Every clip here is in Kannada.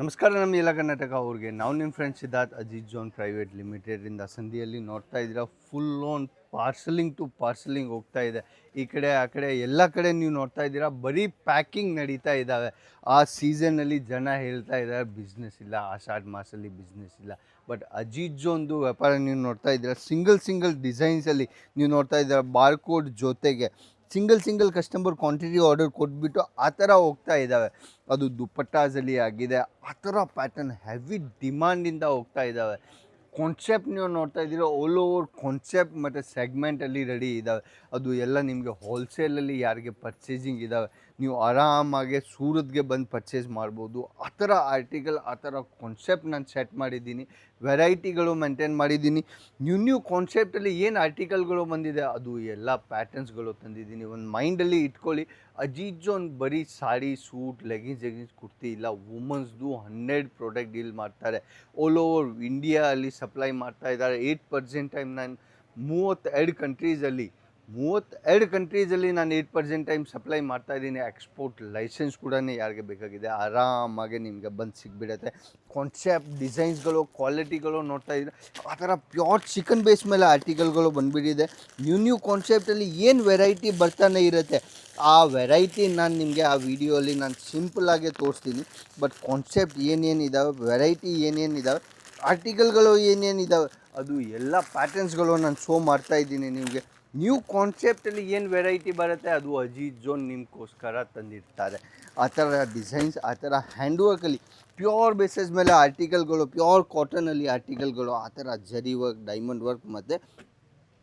ನಮಸ್ಕಾರ ನಮ್ಮ ಎಲ್ಲ ಕರ್ನಾಟಕ ಅವ್ರಿಗೆ. ನಾವು ನಿಮ್ಮ friends Siddharth Ajith zone private ಲಿಮಿಟೆಡಿಂದ ಸಂಧಿಯಲ್ಲಿ ನೋಡ್ತಾ ಇದ್ದೀರಾ. Full loan parcelling to parcelling ಹೋಗ್ತಾ ಇದೆ. ಈ ಕಡೆ, ಆ ಕಡೆ, ಎಲ್ಲ ಕಡೆ ನೀವು ನೋಡ್ತಾ ಇದ್ದೀರಾ. ಬರೀ ಪ್ಯಾಕಿಂಗ್ ನಡೀತಾ ಇದ್ದಾವೆ. ಆ ಸೀಸನಲ್ಲಿ ಜನ ಹೇಳ್ತಾ ಇದ್ದಾರೆ ಬಿಸ್ನೆಸ್ ಇಲ್ಲ ಆಷಾಢ ಮಾಸಲ್ಲಿ ಬಿಸ್ನೆಸ್ ಇಲ್ಲ. ಬಟ್ ಅಜಿತ್ ಜೋನ್ದು ವ್ಯಾಪಾರ ನೀವು ನೋಡ್ತಾ ಇದ್ದೀರಾ. ಸಿಂಗಲ್ ಸಿಂಗಲ್ ಡಿಸೈನ್ಸಲ್ಲಿ ನೀವು ನೋಡ್ತಾ ಇದ್ದೀರಾ. ಬಾರ್ಕೋಡ್ ಜೊತೆಗೆ single single customer quantity order ಕೊಟ್ಬಿಟ್ಟು ಆ ಥರ ಹೋಗ್ತಾ ಇದ್ದಾವೆ. ಅದು ದುಪ್ಪಟ್ಟಾಸಲ್ಲಿ ಆಗಿದೆ. ಆ ಥರ ಪ್ಯಾಟರ್ನ್ ಹೆವಿ ಡಿಮ್ಯಾಂಡಿಂದ ಹೋಗ್ತಾ ಇದ್ದಾವೆ. ಕಾನ್ಸೆಪ್ಟ್ ನೀವು ನೋಡ್ತಾ ಇದ್ದೀರ ಆಲ್ ಓವರ್ ಕಾನ್ಸೆಪ್ಟ್ ಮತ್ತು ಸೆಗ್ಮೆಂಟಲ್ಲಿ ರೆಡಿ ಇದ್ದಾವೆ. ಅದು ಎಲ್ಲ ನಿಮಗೆ ಹೋಲ್ಸೇಲಲ್ಲಿ ಯಾರಿಗೆ ಪರ್ಚೇಸಿಂಗ್ ಇದ್ದಾವೆ. ನೀವು ಆರಾಮಾಗಿ ಸೂರತ್ಗೆ ಬಂದು ಪರ್ಚೇಸ್ ಮಾಡ್ಬೋದು. ಆ ಥರ ಆರ್ಟಿಕಲ್ ಆ ಥರ ಕಾನ್ಸೆಪ್ಟ್ ನಾನು ಸೆಟ್ ಮಾಡಿದ್ದೀನಿ. ವೆರೈಟಿಗಳು ಮೇಂಟೈನ್ ಮಾಡಿದ್ದೀನಿ. ನ್ಯೂ ನ್ಯೂ ಕಾನ್ಸೆಪ್ಟಲ್ಲಿ ಏನು ಆರ್ಟಿಕಲ್ಗಳು ಬಂದಿದೆ, ಅದು ಎಲ್ಲ ಪ್ಯಾಟರ್ನ್ಸ್ಗಳು ತಂದಿದ್ದೀನಿ. ಒಂದು ಮೈಂಡಲ್ಲಿ ಇಟ್ಕೊಳ್ಳಿ. ಅಜೀಜೋನ್ ಬರೀ sari suit leggings leggings kurti ಇಲ್ಲ. ವುಮನ್ಸ್ದು ಹಂಡ್ರೆಡ್ ಪ್ರಾಡಕ್ಟ್ ಡೀಲ್ ಮಾಡ್ತಾರೆ. ಆಲ್ ಓವರ್ ಇಂಡಿಯಾ ಅಲ್ಲಿ ಸಪ್ಲೈ ಮಾಡ್ತಾ ಇದ್ದಾರೆ. ಏಯ್ಟ್ ಪರ್ಸೆಂಟ್ ಟೈಮ್ ನಾನು ಮೂವತ್ತೆರಡು ಕಂಟ್ರೀಸಲ್ಲಿ ಮೂವತ್ತೆರಡು ಕಂಟ್ರೀಸಲ್ಲಿ ನಾನು ಏಯ್ಟ್ ಪರ್ಸೆಂಟ್ ಟೈಮ್ ಸಪ್ಲೈ ಮಾಡ್ತಾ ಇದ್ದೀನಿ. ಎಕ್ಸ್ಪೋರ್ಟ್ ಲೈಸೆನ್ಸ್ ಕೂಡ ಯಾರಿಗೆ ಬೇಕಾಗಿದೆ? ಆರಾಮಾಗಿ ನಿಮಗೆ ಬಂದು ಸಿಗ್ಬಿಡುತ್ತೆ. ಕಾನ್ಸೆಪ್ಟ್ ಡಿಸೈನ್ಸ್ಗಳು ಕ್ವಾಲಿಟಿಗಳು ನೋಡ್ತಾ ಇದ್ರೆ ಆ ಥರ ಪ್ಯೂರ್ ಚಿಕನ್ ಬೇಸ್ ಮೇಲೆ ಆರ್ಟಿಕಲ್ಗಳು ಬಂದುಬಿಟ್ಟಿದೆ. ನ್ಯೂ ನ್ಯೂ ಕಾನ್ಸೆಪ್ಟಲ್ಲಿ ಏನು ವೆರೈಟಿ ಬರ್ತಾನೆ ಇರುತ್ತೆ? ಆ ವೆರೈಟಿ ನಾನು ನಿಮಗೆ ಆ ವಿಡಿಯೋಲಿ ನಾನು ಸಿಂಪಲಾಗೇ ತೋರಿಸ್ತೀನಿ. ಬಟ್ ಕಾನ್ಸೆಪ್ಟ್ ಏನೇನು ಇದ್ದಾವೆ ವೆರೈಟಿ ಏನೇನು ಇದ್ದಾವೆ ಆರ್ಟಿಕಲ್ಗಳು ಏನೇನಿದ್ದಾವೆ ಅದು ಎಲ್ಲ ಪ್ಯಾಟರ್ನ್ಸ್ಗಳು ನಾನು ಶೋ ಮಾಡ್ತಾ ಇದ್ದೀನಿ ನಿಮಗೆ. ನ್ಯೂ ಕಾನ್ಸೆಪ್ಟಲ್ಲಿ ಏನು ವೆರೈಟಿ ಬರುತ್ತೆ ಅದು ಅಜೀತ್, ಜೋನ್ ನಿಮಗೋಸ್ಕರ ತಂದಿರ್ತಾರೆ. ಆ ಥರ ಡಿಸೈನ್ಸ್ ಆ ಥರ ಹ್ಯಾಂಡ್ ವರ್ಕಲ್ಲಿ ಪ್ಯೂರ್ ಬೇಸಸ್ ಮೇಲೆ ಆರ್ಟಿಕಲ್ಗಳು ಪ್ಯೂರ್ ಕಾಟನಲ್ಲಿ ಆರ್ಟಿಕಲ್ಗಳು ಆ ಥರ ಜರಿ ವರ್ಕ್ ಡೈಮಂಡ್ ವರ್ಕ್ ಮತ್ತು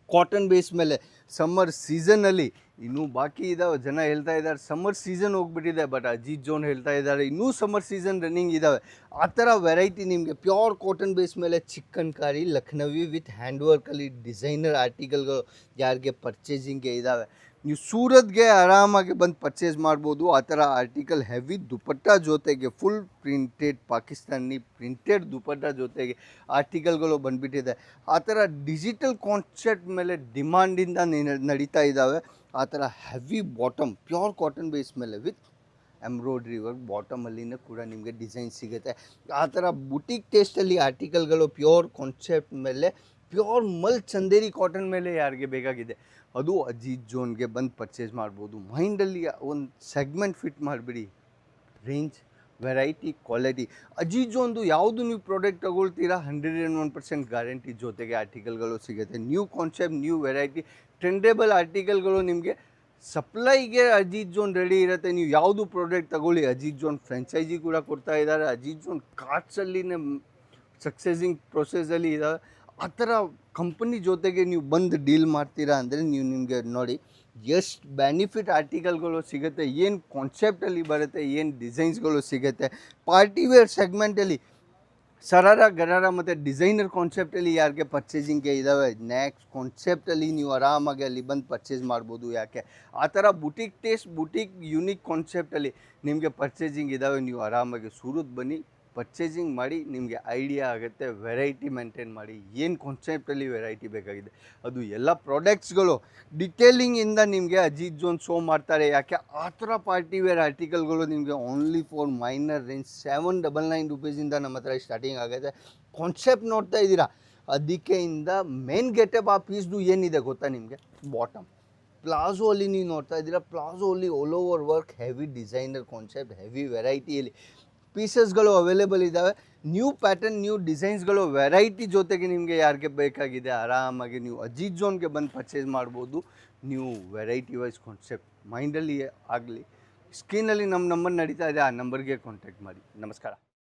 ಕಾಟನ್ ಬೇಸ್ ಮೇಲೆ ಸಮ್ಮರ್ ಸೀಸನಲ್ಲಿ ಇನ್ನೂ ಬಾಕಿ ಇದ್ದಾವೆ ಜನ ಹೇಳ್ತಾ ಇದ್ದಾರೆ ಸಮ್ಮರ್ ಸೀಸನ್ ಹೋಗ್ಬಿಟ್ಟಿದೆ ಬಟ್ ಅಜಿತ್ ಜೋನ್ ಹೇಳ್ತಾ ಇದ್ದಾರೆ, ಇನ್ನೂ ಸಮ್ಮರ್ ಸೀಸನ್ ರನ್ನಿಂಗ್ ಇದ್ದಾವೆ ಆ ಥರ ವೆರೈಟಿ ನಿಮಗೆ ಪ್ಯೂರ್ ಕಾಟನ್ ಬೇಸ್ ಮೇಲೆ chikankari Lucknowi with hand ವರ್ಕಲ್ಲಿ ಡಿಸೈನರ್ ಆರ್ಟಿಕಲ್ಗಳು ಯಾರಿಗೆ ಪರ್ಚೇಸಿಂಗ್ಗೆ ಇದ್ದಾವೆ ನೀವು ಸೂರತ್ಗೆ ಆರಾಮಾಗಿ ಬಂದು ಪರ್ಚೇಸ್ ಮಾಡ್ಬೋದು. ಆ ಥರ ಆರ್ಟಿಕಲ್ ಹೆವಿ ದುಪಟ್ಟ ಜೊತೆಗೆ full printed Pakistani printed dupatta ಜೊತೆಗೆ ಆರ್ಟಿಕಲ್ಗಳು ಬಂದುಬಿಟ್ಟಿದೆ. ಆ ಥರ ಡಿಜಿಟಲ್ ಕಾನ್ಸೆಪ್ಟ್ ಮೇಲೆ ಡಿಮಾಂಡಿಂದ ನಡೀತಾ ಇದ್ದಾವೆ. ಆ ಥರ heavy bottom pure cotton base ಮೇಲೆ ವಿತ್ ಎಂಬ್ರಾಯ್ಡ್ರಿ ವರ್ಕ್ ಬಾಟಮಲ್ಲಿನೂ ಕೂಡ ನಿಮಗೆ ಡಿಸೈನ್ ಸಿಗುತ್ತೆ. ಆ ಥರ ಬುಟಿಕ್ ಟೇಸ್ಟಲ್ಲಿ ಆರ್ಟಿಕಲ್ಗಳು ಪ್ಯೂರ್ ಕಾನ್ಸೆಪ್ಟ್ ಮೇಲೆ ಪ್ಯೂರ್ ಮಲ್ ಚಂದೇರಿ ಕಾಟನ್ ಮೇಲೆ ಯಾರಿಗೆ ಬೇಕಾಗಿದೆ? ಅದು ಅಜಿತ್ ಜೋನ್ಗೆ ಬಂದು ಪರ್ಚೇಸ್ ಮಾಡ್ಬೋದು. ಮೈಂಡಲ್ಲಿ ಒಂದು ಸೆಗ್ಮೆಂಟ್ ಫಿಟ್ ಮಾಡಿಬಿಡಿ. ರೇಂಜ್ ವೆರೈಟಿ ಕ್ವಾಲಿಟಿ ಅಜೀಜ್ ಜೋನ್ದು ಯಾವುದು ನೀವು product ತಗೊಳ್ತೀರಾ? Hundred and one percent guarantee ಜೊತೆಗೆ ಆರ್ಟಿಕಲ್ಗಳು ಸಿಗುತ್ತೆ. New concept new variety trendable ಆರ್ಟಿಕಲ್ಗಳು ನಿಮಗೆ ಸಪ್ಲೈಗೆ ಅಜಿತ್ ಜೋನ್ ರೆಡಿ ಇರುತ್ತೆ. ನೀವು ಯಾವುದು ಪ್ರಾಡಕ್ಟ್ ತಗೊಳ್ಳಿ, ಅಜಿತ್ ಜೋನ್ ಫ್ರೆಂಚೈಸಿ ಕೂಡ ಕೊಡ್ತಾ ಇದ್ದಾರೆ. ಅಜಿತ್ ಜೋನ್ ಕಾರ್ಡ್ಸಲ್ಲಿನೇ ಸಕ್ಸೆಸಿಂಗ್ ಪ್ರೊಸೆಸಲ್ಲಿ ಇದ್ದಾವೆ ಆ ಥರ ಕಂಪನಿ ಜೊತೆಗೆ ನೀವು ಬಂದು ಡೀಲ್ ಮಾಡ್ತೀರಾ ಅಂದರೆ ನೀವು ನಿಮಗೆ ನೋಡಿ ಎಷ್ಟು ಬೆನಿಫಿಟ್ ಆರ್ಟಿಕಲ್ಗಳು ಸಿಗುತ್ತೆ, ಏನು ಕಾನ್ಸೆಪ್ಟಲ್ಲಿ ಬರುತ್ತೆ, ಏನು ಡಿಸೈನ್ಸ್ಗಳು ಸಿಗುತ್ತೆ. ಪಾರ್ಟಿ ವೇರ್ ಸೆಗ್ಮೆಂಟಲ್ಲಿ ಸರಾರ, ಗರಾರ ಮತ್ತು ಡಿಸೈನರ್ ಕಾನ್ಸೆಪ್ಟಲ್ಲಿ ಯಾರಿಗೆ ಪರ್ಚೇಸಿಂಗ್ಗೆ ಇದ್ದಾವೆ ನೆಕ್ಸ್ಟ್ ಕಾನ್ಸೆಪ್ಟಲ್ಲಿ ನೀವು ಆರಾಮಾಗಿ ಅಲ್ಲಿ ಬಂದು ಪರ್ಚೇಸ್ ಮಾಡ್ಬೋದು ಯಾಕೆ? ಆ ಥರ ಬುಟಿಕ್ ಟೇಸ್ಟ್ ಬುಟಿಕ್ ಯುನಿಕ್ ಕಾನ್ಸೆಪ್ಟಲ್ಲಿ ನಿಮಗೆ ಪರ್ಚೇಸಿಂಗ್ ಇದ್ದಾವೆ ನೀವು ಆರಾಮಾಗಿ ಸೂರತ್ ಬನ್ನಿ. ಪರ್ಚೇಸಿಂಗ್ ಮಾಡಿ ನಿಮಗೆ ಐಡಿಯಾ ಆಗುತ್ತೆ ವೆರೈಟಿ ಮೇಂಟೈನ್ ಮಾಡಿ, ಏನು ಕಾನ್ಸೆಪ್ಟಲ್ಲಿ ವೆರೈಟಿ ಬೇಕಾಗಿದೆ. ಅದು ಎಲ್ಲ ಪ್ರಾಡಕ್ಟ್ಸ್ಗಳು ಡಿಟೇಲಿಂಗಿಂದ ನಿಮಗೆ ಅಜಿತ್ ಜೋನ್ ಶೋ ಮಾಡ್ತಾರೆ. ಯಾಕೆ? ಆ ಥರ ಪಾರ್ಟಿ ವೇರ್ ಆರ್ಟಿಕಲ್ಗಳು ನಿಮಗೆ only for minor range seven double nine ರುಪೀಸಿಂದ ನಮ್ಮ ಹತ್ರ ಸ್ಟಾರ್ಟಿಂಗ್ ಆಗುತ್ತೆ. ಕಾನ್ಸೆಪ್ಟ್ ನೋಡ್ತಾ ಇದ್ದೀರಾ? ಅದಕ್ಕೆಯಿಂದ ಮೇನ್ ಗೆಟಪ್ ಆ ಪೀಸ್ದು ಏನಿದೆ ಗೊತ್ತಾ ನಿಮಗೆ? ಬಾಟಮ್ ಪ್ಲಾಜೋ ಅಲ್ಲಿ ನೀವು ನೋಡ್ತಾ ಇದ್ದೀರಾ? ಪ್ಲಾಜೋ ಅಲ್ಲಿ all over work heavy designer concept heavy ವೆರೈಟಿಯಲ್ಲಿ ಪೀಸಸ್ಗಳು ಅವೈಲೇಬಲ್ ಇದ್ದಾವೆ ನ್ಯೂ ಪ್ಯಾಟರ್ನ್ ನ್ಯೂ ಡಿಸೈನ್ಸ್ಗಳು ವೆರೈಟಿ ಜೊತೆಗೆ ನಿಮಗೆ ಯಾರಿಗೆ ಬೇಕಾಗಿದೆ, ಆರಾಮಾಗಿ ನೀವು ಅಜಿತ್ ಝೋನ್ಗೆ ಬಂದು ಪರ್ಚೇಸ್ ಮಾಡ್ಬೋದು. ನೀವು ವೆರೈಟಿ ವೈಸ್ ಕಾನ್ಸೆಪ್ಟ್ ಮೈಂಡಲ್ಲಿ ಆಗಲಿ ಸ್ಕ್ರೀನಲ್ಲಿ ನಮ್ಮ ನಂಬರ್ ನಡೀತಾ ಇದೆ, ಆ ನಂಬರ್ಗೆ ಕಾಂಟ್ಯಾಕ್ಟ್ ಮಾಡಿ. ನಮಸ್ಕಾರ.